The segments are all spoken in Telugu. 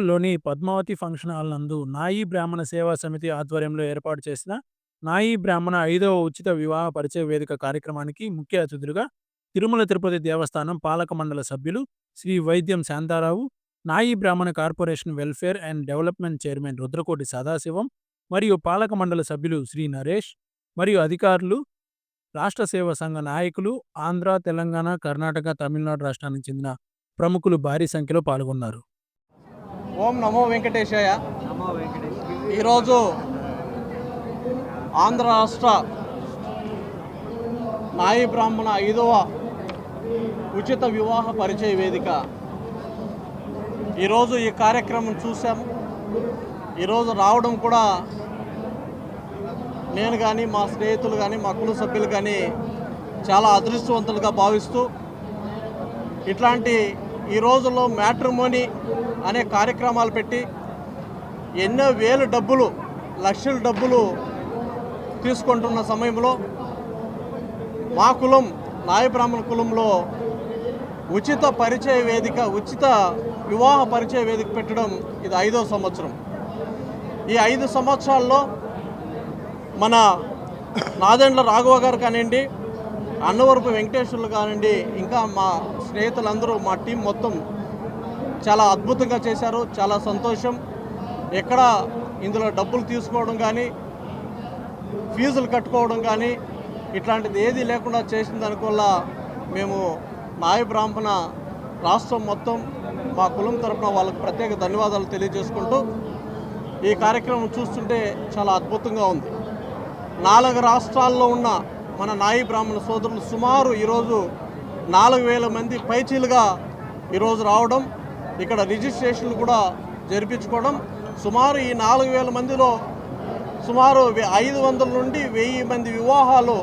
ఒంగోలులోని పద్మావతి ఫంక్షన్ హాల్ నందు నాయీ బ్రాహ్మణ సేవా సమితి ఆధ్వర్యంలో ఏర్పాటు చేసిన నాయీ బ్రాహ్మణ ఐదవ ఉచిత వివాహ పరిచయ వేదిక కార్యక్రమానికి ముఖ్య అతిథులుగా తిరుమల తిరుపతి దేవస్థానం పాలక మండల సభ్యులు శ్రీ వైద్యం Shantarao Nayee Brahmana corporation welfare and development chairman Rudrakoti Sadasivam మరియు పాలక మండలి సభ్యులు శ్రీ నరేష్ మరియు అధికారులు రాష్ట్ర సేవా సంఘ నాయకులు ఆంధ్ర తెలంగాణ కర్ణాటక తమిళనాడు రాష్ట్రానికి చెందిన ప్రముఖులు భారీ సంఖ్యలో పాల్గొన్నారు. ఓం నమో వెంకటేశాయ. ఈరోజు ఆంధ్ర రాష్ట్ర నాయి బ్రాహ్మణ ఐదవ ఉచిత వివాహ పరిచయ వేదిక. ఈరోజు ఈ కార్యక్రమం చూసాము ఈరోజు రావడం కూడా నేను కానీ మా స్నేహితులు కానీ మా కుటుంబ సభ్యులు కానీ చాలా అదృష్టవంతులుగా భావిస్తూ ఇట్లాంటి ఈ రోజుల్లో మ్యాట్రిమోనీ అనే కార్యక్రమాలు పెట్టి ఎన్నో వేలు డబ్బులు లక్షల డబ్బులు తీసుకుంటున్న సమయంలో మా కులం నాయ బ్రాహ్మణ కులంలో ఉచిత పరిచయ వేదిక ఉచిత వివాహ పరిచయ వేదిక పెట్టడం ఇది ఐదో సంవత్సరం. ఈ ఐదు సంవత్సరాల్లో మన నాదెండ్ల రాఘవ గారు కానివ్వండి అన్నవరపు వెంకటేశ్వర్లు కానివ్వండి ఇంకా మా స్నేహితులందరూ మా టీం మొత్తం చాలా అద్భుతంగా చేశారు చాలా సంతోషం. ఎక్కడ ఇందులో డబ్బులు తీసుకోవడం కానీ ఫీజులు కట్టుకోవడం కానీ ఇట్లాంటిది ఏది లేకుండా చేసిన దానివల్ల మేము నాయ బ్రాహ్మణ రాష్ట్రం మొత్తం మా కులం తరపున వాళ్ళకు ప్రత్యేక ధన్యవాదాలు తెలియజేసుకుంటూ ఈ కార్యక్రమం చూస్తుంటే చాలా అద్భుతంగా ఉంది. నాలుగు రాష్ట్రాల్లో ఉన్న మన నాయి బ్రాహ్మణ సోదరులు సుమారు ఈరోజు నాలుగు వేల మంది పైచీలుగా ఈరోజు రావడం ఇక్కడ రిజిస్ట్రేషన్లు కూడా జరిపించుకోవడం. సుమారు ఈ నాలుగు వేల మందిలో సుమారు ఐదు వందల నుండి వెయ్యి మంది వివాహాలు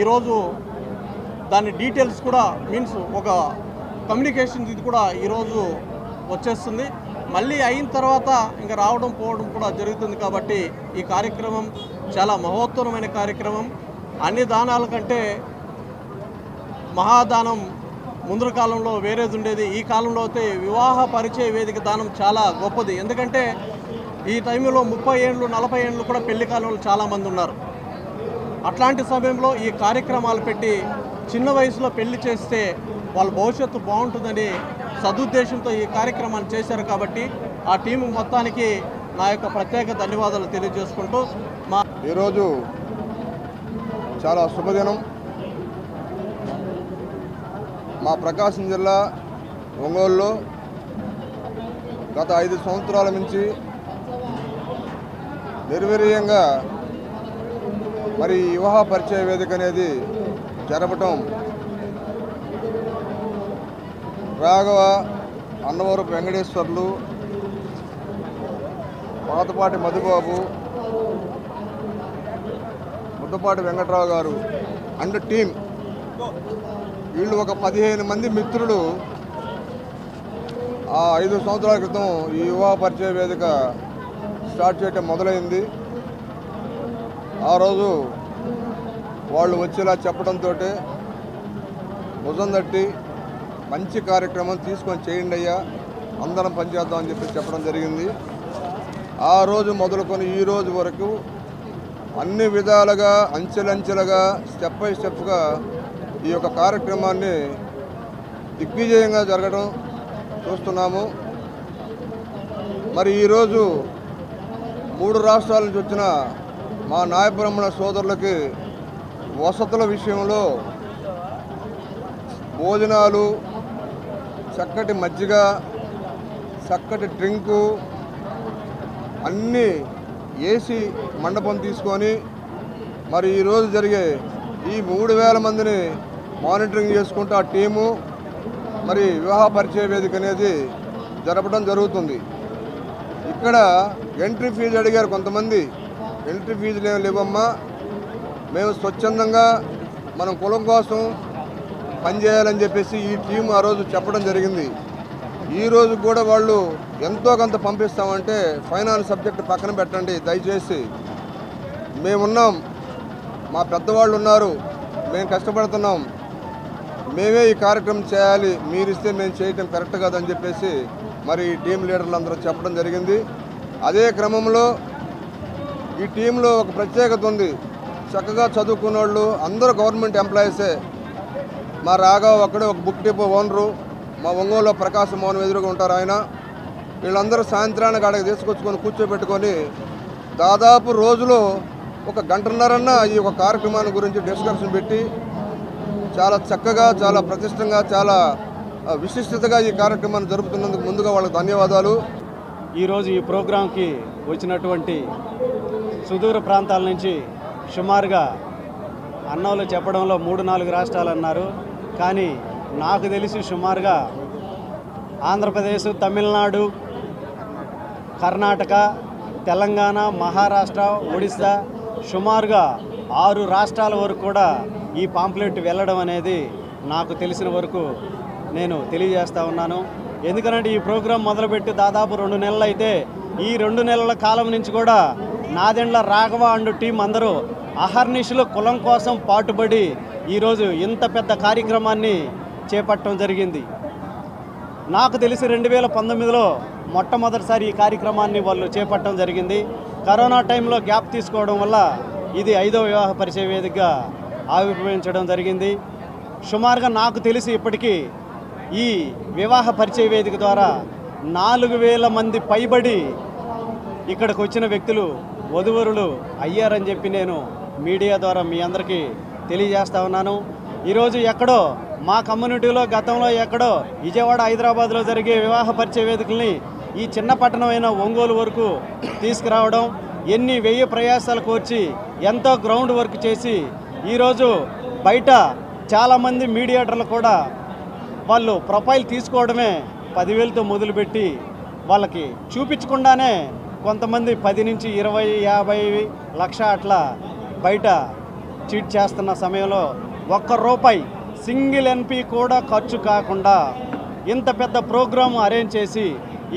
ఈరోజు దాని డీటెయిల్స్ కూడా మీన్స్ ఒక కమ్యూనికేషన్ ఇది కూడా ఈరోజు వచ్చేస్తుంది. మళ్ళీ అయిన తర్వాత ఇంకా రావడం పోవడం కూడా జరుగుతుంది కాబట్టి ఈ కార్యక్రమం చాలా మహోత్తరమైన కార్యక్రమం. అన్ని దానాల కంటే మహాదానం ముందు కాలంలో వేరేది ఉండేది ఈ కాలంలో అయితే వివాహ పరిచయ వేదిక దానం చాలా గొప్పది. ఎందుకంటే ఈ టైంలో ముప్పై ఏళ్ళు నలభై ఏళ్ళు కూడా పెళ్ళి కాలంలో చాలామంది ఉన్నారు. అట్లాంటి సమయంలో ఈ కార్యక్రమాలు పెట్టి చిన్న వయసులో పెళ్ళి చేస్తే వాళ్ళ భవిష్యత్తు బాగుంటుందని సదుద్దేశంతో ఈ కార్యక్రమాన్ని చేశారు కాబట్టి ఆ టీం మొత్తానికి నా యొక్క ప్రత్యేక ధన్యవాదాలు తెలియజేసుకుంటూ మా ఈరోజు చాలా శుభదినం. మా ప్రకాశం జిల్లా ఒంగోలులో గత ఐదు సంవత్సరాల నుంచి నిర్వీర్యంగా మరి వివాహ పరిచయ వేదిక అనేది జరపటం రాఘవ అన్నవరపు వెంకటేశ్వర్లు పాతపాటి మధుబాబు ముద్దపాటి వెంకట్రావు గారు అండ్ టీం వీళ్ళు ఒక పదిహేను మంది మిత్రులు ఆ ఐదు సంవత్సరాల క్రితం ఈ యువ పరిచయ వేదిక స్టార్ట్ చేయటం మొదలైంది. ఆ రోజు వాళ్ళు వచ్చేలా చెప్పడంతో భుజం తట్టి మంచి కార్యక్రమం తీసుకొని చేయండి అయ్యా అందరం పనిచేద్దాం అని చెప్పి చెప్పడం జరిగింది. ఆ రోజు మొదలుకొని ఈ రోజు వరకు అన్ని విధాలుగా అంచెలంచెలుగా స్టెప్ బై స్టెప్గా ఈ యొక్క కార్యక్రమాన్ని దిగ్విజయంగా జరగడం చూస్తున్నాము. మరి ఈరోజు మూడు రాష్ట్రాల నుంచి వచ్చిన మా నాయబ్రహ్మణ సోదరులకి వసతుల విషయంలో భోజనాలు చక్కటి మజ్జిగ చక్కటి డ్రింకు అన్నీ ఏసీ మండపం తీసుకొని మరి ఈరోజు జరిగే ఈ మూడు వేల మందిని మానిటరింగ్ చేసుకుంటూ ఆ టీము మరి వివాహ పరిచయ వేదిక అనేది జరపడం జరుగుతుంది. ఇక్కడ ఎంట్రీ ఫీజు అడిగారు కొంతమంది. ఎంట్రీ ఫీజులు ఏమి లేవమ్మా. మేము స్వచ్ఛందంగా మనం కులం కోసం పనిచేయాలని చెప్పేసి ఈ టీం ఆ రోజు చెప్పడం జరిగింది. ఈ రోజు కూడా వాళ్ళు ఎంతో కొంత పంపిస్తామంటే ఫైనాన్స్ సబ్జెక్ట్ పక్కన పెట్టండి దయచేసి. మేమున్నాం. మా పెద్దవాళ్ళు ఉన్నారు. మేము కష్టపడుతున్నాం. మేమే ఈ కార్యక్రమం చేయాలి మీరు ఇస్తే మేము చేయటం కరెక్ట్ కాదని చెప్పేసి మరి ఈ టీం లీడర్లు అందరూ చెప్పడం జరిగింది. అదే క్రమంలో ఈ టీంలో ఒక ప్రత్యేకత ఉంది. చక్కగా చదువుకున్న వాళ్ళు అందరూ గవర్నమెంట్ ఎంప్లాయీసే. మా రాఘవ్ అక్కడే ఒక బుక్ డిపో ఓనరు. మా ఒంగోలో ప్రకాశం మోహన్ ఎదురుగా ఉంటారు ఆయన. వీళ్ళందరూ సాయంత్రానికి అక్కడికి తీసుకొచ్చుకొని కూర్చోబెట్టుకొని దాదాపు రోజులో ఒక గంటన్నరన్న ఈ ఒక కార్యక్రమాన్ని గురించి డిస్కషన్ పెట్టి చాలా చక్కగా చాలా ప్రతిష్టంగా చాలా విశిష్టతగా ఈ కార్యక్రమాన్ని జరుపుతున్నందుకు ముందుగా వాళ్ళకి ధన్యవాదాలు. ఈరోజు ఈ ప్రోగ్రాంకి వచ్చినటువంటి సుదూర ప్రాంతాల నుంచి సుమారుగా అన్నోళ్ళు చెప్పడంలో మూడు నాలుగు రాష్ట్రాలు అన్నారు. కానీ నాకు తెలిసి సుమారుగా ఆంధ్రప్రదేశ్ తమిళనాడు కర్ణాటక తెలంగాణ మహారాష్ట్ర ఒడిశా సుమారుగా ఆరు రాష్ట్రాల వరకు కూడా ఈ పాంప్లెట్ వెళ్ళడం అనేది నాకు తెలిసిన వరకు నేను తెలియజేస్తా ఉన్నాను. ఎందుకంటే ఈ ప్రోగ్రాం మొదలుపెట్టి దాదాపు రెండు నెలలు అయితే ఈ రెండు నెలల కాలం నుంచి కూడా నాదెండ్ల రాఘవ అండ్ టీం అందరూ అహర్నిశలు కులం కోసం పాటుపడి ఈరోజు ఇంత పెద్ద కార్యక్రమాన్ని చేపట్టడం జరిగింది. నాకు తెలిసి రెండు వేల పంతొమ్మిదిలో మొట్టమొదటిసారి ఈ కార్యక్రమాన్ని వాళ్ళు చేపట్టడం జరిగింది. కరోనా టైంలో గ్యాప్ తీసుకోవడం వల్ల ఇది ఐదో వివాహ పరిచయ వేదికగా ఆవిర్భవించడం జరిగింది. సుమారుగా నాకు తెలిసి ఇప్పటికీ ఈ వివాహ పరిచయ వేదిక ద్వారా నాలుగు వేల మంది పైబడి ఇక్కడికి వచ్చిన వ్యక్తులు వధువరులు అయ్యారని చెప్పి నేను మీడియా ద్వారా మీ అందరికీ తెలియజేస్తా ఉన్నాను. ఈరోజు ఎక్కడో మా కమ్యూనిటీలో గతంలో ఎక్కడో విజయవాడ హైదరాబాద్లో జరిగే వివాహ పరిచయ వేదికల్ని ఈ చిన్న పట్టణమైన ఒంగోలు వరకు తీసుకురావడం ఎన్ని వెయ్యి ప్రయాసాలు కోర్చి ఎంతో గ్రౌండ్ వర్క్ చేసి ఈరోజు బయట చాలామంది మీడియేటర్లు కూడా వాళ్ళు ప్రొఫైల్ తీసుకోవడమే పదివేలతో మొదలుపెట్టి వాళ్ళకి చూపించకుండానే కొంతమంది పది నుంచి ఇరవై యాభై లక్ష అట్లా బయట చీట్ చేస్తున్న సమయంలో ఒక్క రూపాయి సింగిల్ ఎన్పి కూడా ఖర్చు కాకుండా ఇంత పెద్ద ప్రోగ్రాం అరేంజ్ చేసి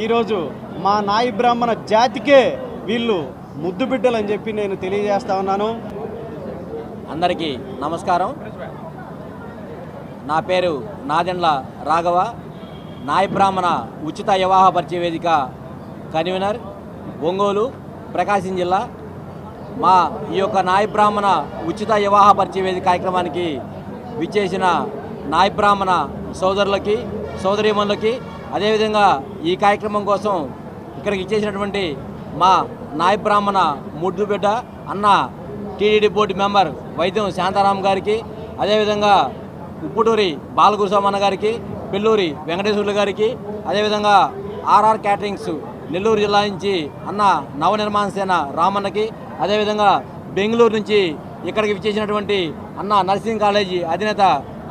ఈరోజు మా నాయి బ్రాహ్మణ జాతికే వీళ్ళు ముద్దు బిడ్డలని చెప్పి నేను తెలియజేస్తా ఉన్నాను. అందరికీ నమస్కారం. నా పేరు నాదెండ్ల రాఘవ. నాయబ్రాహ్మణ ఉచిత వివాహ పరిచయ వేదిక కన్వీనర్ ఒంగోలు ప్రకాశం జిల్లా. మా ఈ యొక్క నాయబ్రాహ్మణ ఉచిత వివాహ పరిచయ వేదిక కార్యక్రమానికి విచ్చేసిన నాయబ్రాహ్మణ సోదరులకి సోదరీమణులకి అదేవిధంగా ఈ కార్యక్రమం కోసం ఇక్కడికి ఇచ్చేసినటువంటి మా నాయబ్రాహ్మణ బ్రాహ్మణ బిడ్డ అన్న టీడీడీ బోర్డు మెంబర్ వైద్యం శాంతారాం గారికి అదేవిధంగా ఉప్పుటూరి బాలగురుస్వామన్న గారికి పెల్లూరి వెంకటేశ్వర్లు గారికి అదేవిధంగా ఆర్ఆర్ క్యాటరింగ్స్ నెల్లూరు జిల్లా నుంచి అన్న నవనిర్మాణ సేన రామన్నకి అదేవిధంగా బెంగళూరు నుంచి ఇక్కడికి విచ్చేసినటువంటి అన్న నర్సింగ్ కాలేజీ అధినేత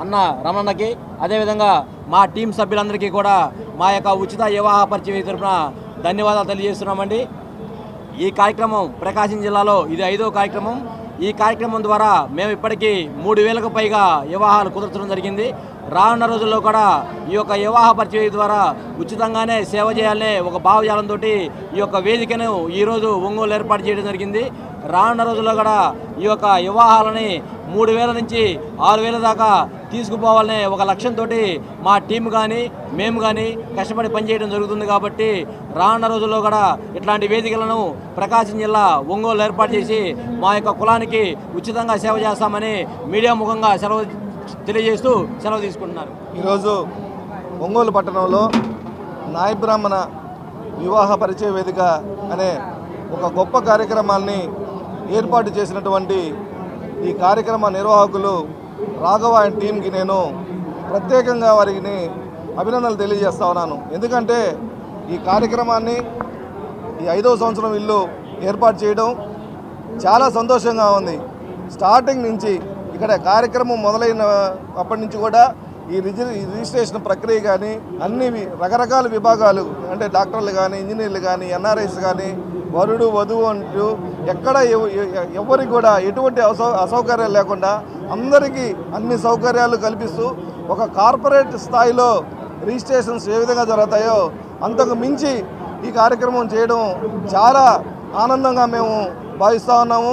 అన్న రమణకి అదేవిధంగా మా టీం సభ్యులందరికీ కూడా మా యొక్క ఉచిత వివాహ పరిచయం తరఫున ధన్యవాదాలు తెలియజేస్తున్నామండి. ఈ కార్యక్రమం ప్రకాశం జిల్లాలో ఇది ఐదో కార్యక్రమం. ఈ కార్యక్రమం ద్వారా మేము ఇప్పటికీ మూడు వేలకు పైగా వివాహాలు కుదర్చడం జరిగింది. రానున్న రోజుల్లో కూడా ఈ యొక్క వివాహ పరిచయం ద్వారా ఉచితంగానే సేవ చేయాలనే ఒక భావజాలంతో ఈ యొక్క వేదికను ఈరోజు ఒంగోలు ఏర్పాటు చేయడం జరిగింది. రానున్న రోజుల్లో కూడా ఈ యొక్క వివాహాలని మూడు వేల నుంచి ఆరు వేల దాకా తీసుకుపోవాలనే ఒక లక్ష్యంతో మా టీం కానీ మేము కానీ కష్టపడి పనిచేయడం జరుగుతుంది కాబట్టి రానున్న రోజుల్లో కూడా ఇట్లాంటి వేదికలను ప్రకాశం జిల్లా ఒంగోలు ఏర్పాటు చేసి మా యొక్క కులానికి ఉచితంగా సేవ చేస్తామని మీడియా ముఖంగా సెలవు తెలియజేస్తూ సెలవు తీసుకుంటున్నారు. ఈరోజు ఒంగోలు పట్టణంలో నాయ బ్రాహ్మణ వివాహ పరిచయ వేదిక అనే ఒక గొప్ప కార్యక్రమాన్ని ఏర్పాటు చేసినటువంటి ఈ కార్యక్రమ నిర్వాహకులు రాఘవ అండ్ టీంకి నేను ప్రత్యేకంగా వారికి అభినందనలు తెలియజేస్తా ఉన్నాను. ఎందుకంటే ఈ కార్యక్రమాన్ని ఈ ఐదవ సంవత్సరం ఇల్లు ఏర్పాటు చేయడం చాలా సంతోషంగా ఉంది. స్టార్టింగ్ నుంచి ఇక్కడ కార్యక్రమం మొదలైన అప్పటి నుంచి కూడా ఈ రిజి ఈ రిజిస్ట్రేషన్ ప్రక్రియ కానీ అన్ని రకరకాల విభాగాలు అంటే డాక్టర్లు కానీ ఇంజనీర్లు కానీ ఎన్ఆర్ఐస్ కానీ వరుడు వధువు అంటూ ఎక్కడ ఎవరికి కూడా ఎటువంటి అసౌ అసౌకర్యాలు లేకుండా అందరికీ అన్ని సౌకర్యాలు కల్పిస్తూ ఒక కార్పొరేట్ స్థాయిలో రిజిస్ట్రేషన్స్ ఏ విధంగా జరుగుతాయో అంతకు మించి ఈ కార్యక్రమం చేయడం చాలా ఆనందంగా మేము భావిస్తూ ఉన్నాము.